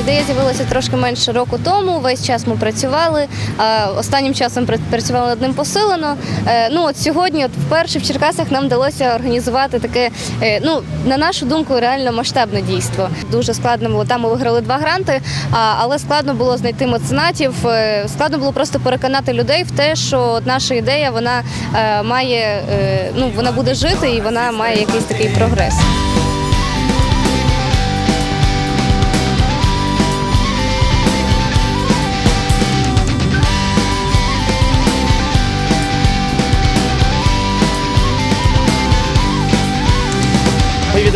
ідея з'явилася трошки менше року тому. Весь час ми працювали. Останнім часом пр- працювали над ним посилено. Е, Ну от сьогодні, от вперше в Черкасах, нам вдалося організувати таке, е, ну на нашу думку, реально масштабне дійство. Дуже складно було. Там ми виграли два гранти, але складно було знайти меценатів. е, Складно було просто переконати людей в те, що наша ідея вона має ну вона буде жити і вона має якийсь такий прогрес.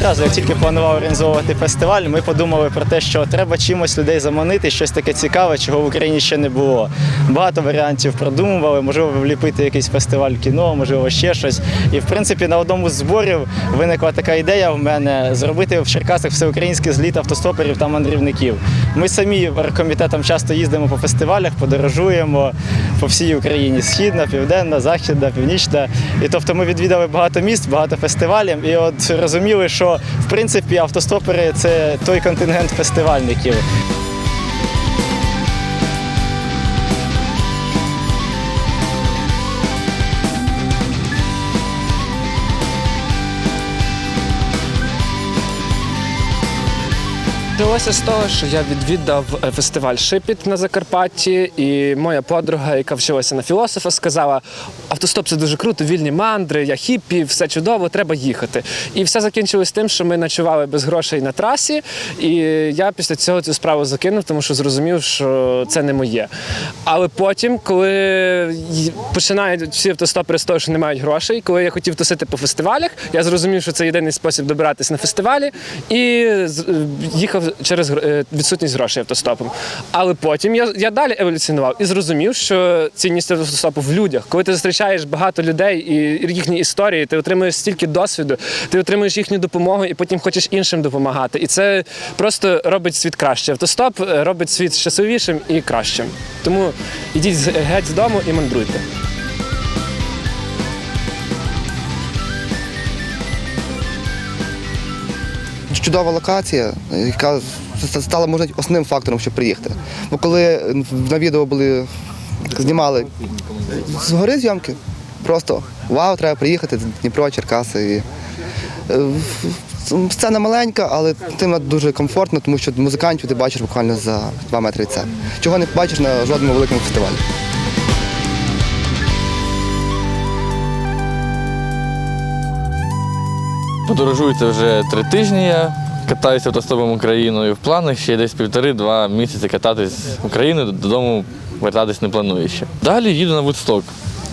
Ми відразу, як тільки планували організовувати фестиваль, ми подумали про те, що треба чимось людей заманити, щось таке цікаве, чого в Україні ще не було. Багато варіантів продумували, можливо, вліпити якийсь фестиваль кіно, можливо, ще щось. І в принципі на одному з зборів виникла така ідея в мене зробити в Черкасах всеукраїнський зліт автостоперів та мандрівників. Ми самі оргкомітетом часто їздимо по фестивалях, подорожуємо по всій Україні східна, південна, західна, північна. І тобто ми відвідали багато міст, багато фестивалів, і от розуміли, що в принципі автостопери це той контингент фестивальників. Почалося з того, що я відвідав е, фестиваль Шипіт на Закарпатті, і моя подруга, яка вчилася на філософа, сказала: автостоп це дуже круто, вільні мандри, я хіппі, все чудово, треба їхати. І все закінчилось тим, що ми ночували без грошей на трасі. І я після цього цю справу закинув, тому що зрозумів, що це не моє. Але потім, коли починають всі автостопери з того, що не мають грошей, коли я хотів тусити по фестивалях, я зрозумів, що це єдиний спосіб добиратись на фестивалі, і е, їхав через е, відсутність грошей автостопом. Але потім я, я далі еволюціонував і зрозумів, що цінність автостопу в людях. Коли ти зустрічаєш багато людей і їхні історії, ти отримуєш стільки досвіду, ти отримуєш їхню допомогу і потім хочеш іншим допомагати. І це просто робить світ краще. Автостоп е, робить світ щасливішим і кращим. Тому ідіть геть з дому і мандруйте. Чудова локація, яка стала можна основним фактором, щоб приїхати. Бо коли на відео були знімали з гори зйомки, просто вау, треба приїхати, Дніпро, Черкаси. І, е, Сцена маленька, але тим дуже комфортно, тому що музикантів ти бачиш буквально за два метри від. Чого не побачиш на жодному великому фестивалі. Подорожується вже три тижні. Я катаюся автостопом Україною. В планах ще десь півтори-два місяці кататись Україною, додому вертатись не планую ще. Далі їду на Вудсток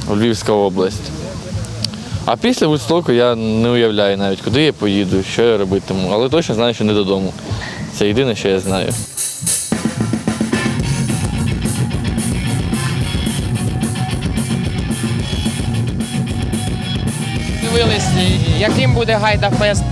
в Львівську область. А після Вудстоку я не уявляю навіть, куди я поїду, що я робитиму, але точно знаю, що не додому. Це єдине, що я знаю. Яким буде Гайдафест.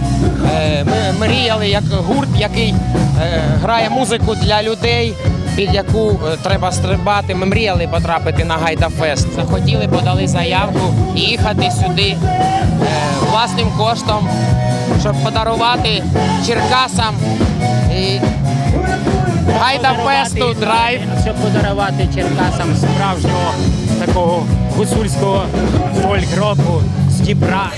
Е, Ми мріяли як гурт, який е, грає музику для людей, під яку е, треба стрибати. Ми мріяли потрапити на Гайдафест. Захотіли, подали заявку і їхати сюди власним коштом, щоб подарувати Черкасам і Гайдафесту драйв. щоб подарувати Черкасам справжнього такого гуцульського фольк-року з Дніпра.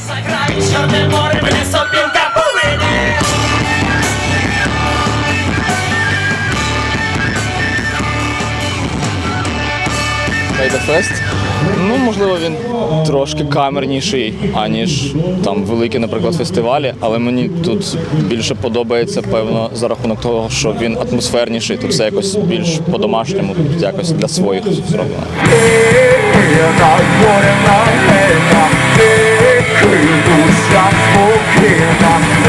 Хайдафест. Ну, можливо, він трошки камерніший, аніж там великі, наприклад, фестивалі, але мені тут більше подобається, певно, за рахунок того, що він атмосферніший, тут все якось більш по-домашньому, якось для своїх зроблено. Спокійна, горяна, ена, ти крилуся спокійна.